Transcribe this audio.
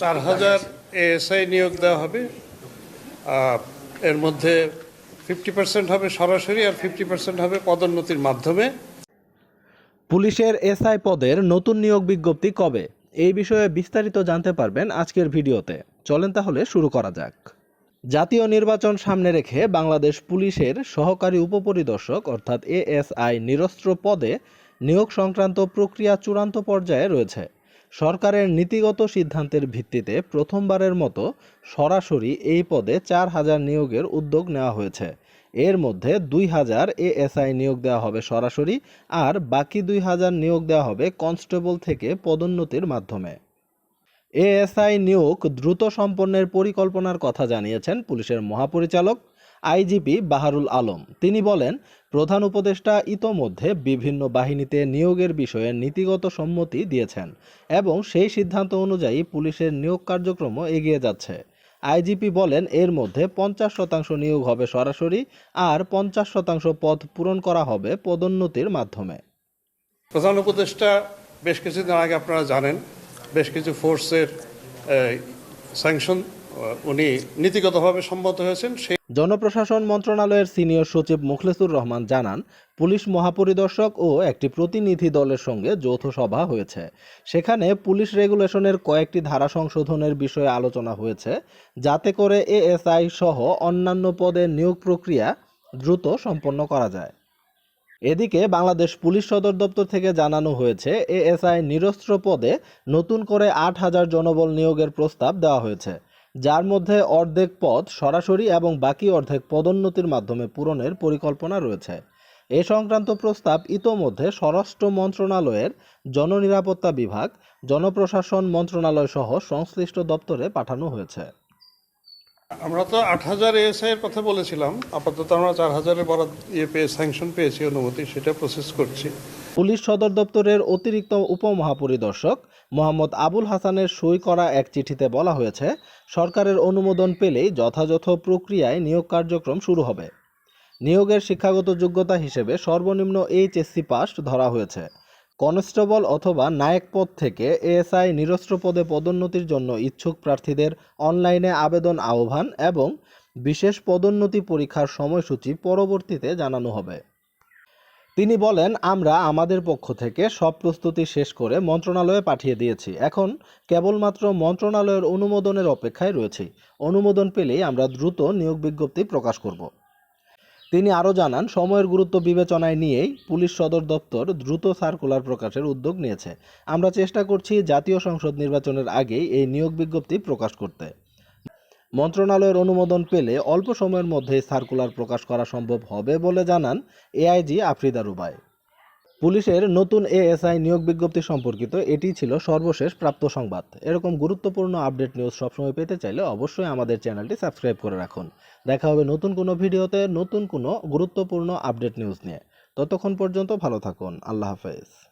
চার হাজার এএসআই নিয়োগ দেওয়া হবে। এর মধ্যে ফিফটি পার্সেন্ট হবে সরাসরি আর ফিফটি পার্সেন্ট হবে পদোন্নতির মাধ্যমে। পুলিশের এসআই পদের নতুন নিয়োগ বিজ্ঞপ্তি কবে? এই বিষয়ে বিস্তারিত জানতে পারবেন আজকের ভিডিওতে। চলেন তাহলে শুরু করা যাক। জাতীয় নির্বাচন সামনে রেখে বাংলাদেশ পুলিশের সহকারী উপপরিদর্শক অর্থাৎ এএসআই নিরস্ত্র পদে নিয়োগ সংক্রান্ত প্রক্রিয়া চূড়ান্ত পর্যায়ে রয়েছে। সরকারের নীতিগত সিদ্ধান্তের ভিত্তিতে প্রথমবারের মতো সরাসরি এই পদে চার হাজার নিয়োগের উদ্যোগ নেওয়া হয়েছে। এর মধ্যে দুই হাজার এএসআই নিয়োগ দেওয়া হবে সরাসরি আর বাকি দুই হাজার নিয়োগ দেওয়া হবে কনস্টেবল থেকে পদোন্নতির মাধ্যমে। এএসআই নিয়োগ দ্রুত সম্পন্নের পরিকল্পনার কথা জানিয়েছেন পুলিশের মহাপরিচালক আইজিপি বাহারুল আলম। তিনি বলেন, প্রধান উপদেষ্টা ইতোমধ্যে বিভিন্ন বাহিনীতে নিয়োগের বিষয়ে নীতিগত সম্মতি দিয়েছেন এবং সেই সিদ্ধান্ত অনুযায়ী পুলিশের নিয়োগ কার্যক্রমও এগিয়ে যাচ্ছে। আইজিপি বলেন, এর মধ্যে পঞ্চাশ শতাংশ নিয়োগ হবে সরাসরি আর পঞ্চাশ শতাংশ পদ পূরণ করা হবে পদোন্নতির মাধ্যমে। প্রধান উপদেষ্টা, বেশ কিছুদিন আগে আপনারা জানেন, বেশ কিছু ফোর্সের স্যাংশন উনি নীতিগতভাবে সম্মত হয়েছেন, সেই জনপ্রশাসন মন্ত্রণালয়ের সিনিয়র সচিব মুখলেসুর রহমান জানান, পুলিশ মহাপরিদর্শক ও একটি প্রতিনিধি দলের সঙ্গে যৌথ সভা হয়েছে। সেখানে পুলিশ রেগুলেশনের কয়েকটি ধারা সংশোধনের বিষয়ে আলোচনা হয়েছে, যাতে করে এএসআই সহ অন্যান্য পদের নিয়োগ প্রক্রিয়া দ্রুত সম্পন্ন করা যায়। এদিকে বাংলাদেশ পুলিশ সদর দপ্তর থেকে জানানো হয়েছে, এএসআই নিরস্ত্র পদে নতুন করে আট হাজার জনবল নিয়োগের প্রস্তাব দেওয়া হয়েছে। যার মধ্যে অর্ধেক পদ সরাসরি এবং বাকি অর্ধেক পদোন্নতির মাধ্যমে পূরণের পরিকল্পনা রয়েছে। এ সংক্রান্ত প্রস্তাব ইতোমধ্যে স্বরাষ্ট্র মন্ত্রণালয়ের জননিরাপত্তা বিভাগ, জনপ্রশাসন মন্ত্রণালয় সহ সংশ্লিষ্ট দপ্তরে পাঠানো হয়েছে। আমরা তো আট হাজার এর কথা বলেছিলাম। আপাতত আমরা চার হাজারের বরাদ ইয়ে পেয়ে স্যাংশন পেয়েছি, অনুমতি, সেটা প্রসেস করছি। পুলিশ সদর দপ্তরের অতিরিক্ত উপমহাপরিদর্শক মোহাম্মদ আবুল হাসানের সই করা এক চিঠিতে বলা হয়েছে, সরকারের অনুমোদন পেলেই যথাযথ প্রক্রিয়ায় নিয়োগ কার্যক্রম শুরু হবে। নিয়োগের শিক্ষাগত যোগ্যতা হিসেবে সর্বনিম্ন এইচএসসি পাস ধরা হয়েছে। কনস্টেবল অথবা নায়ক পদ থেকে এএসআই নিরস্ত্র পদে পদোন্নতির জন্য ইচ্ছুক প্রার্থীদের অনলাইনে আবেদন আহ্বান এবং বিশেষ পদোন্নতি পরীক্ষার সময়সূচি পরবর্তীতে জানানো হবে। তিনি বলেন, আমরা আমাদের পক্ষ থেকে সব প্রস্তুতি শেষ করে মন্ত্রণালয়ে পাঠিয়ে দিয়েছি। এখন কেবলমাত্র মন্ত্রণালয়ের অনুমোদনের অপেক্ষায় রয়েছি। অনুমোদন পেলেই আমরা দ্রুত নিয়োগ বিজ্ঞপ্তি প্রকাশ করব। তিনি আরও জানান, সময়ের গুরুত্ব বিবেচনায় নিয়েই পুলিশ সদর দপ্তর দ্রুত সার্কুলার প্রকাশের উদ্যোগ নিয়েছে। আমরা চেষ্টা করছি জাতীয় সংসদ নির্বাচনের আগেই এই নিয়োগ বিজ্ঞপ্তি প্রকাশ করতে। মন্ত্রণালয়ের অনুমোদন পেলে অল্প সময়ের মধ্যে সার্কুলার প্রকাশ করা সম্ভব হবে বলে জানান এআইজি আফরিদা রুবাই। পুলিশের নতুন এএসআই নিয়োগ বিজ্ঞপ্তি সম্পর্কিত এটি ছিল সর্বশেষ প্রাপ্ত সংবাদ। এরকম গুরুত্বপূর্ণ আপডেট নিউজ সবসময় পেতে চাইলে অবশ্যই আমাদের চ্যানেলটি সাবস্ক্রাইব করে রাখুন। দেখা হবে নতুন কোনো ভিডিওতে নতুন কোনো গুরুত্বপূর্ণ আপডেট নিউজ নিয়ে। ততক্ষণ পর্যন্ত ভালো থাকুন। আল্লাহ হাফেজ।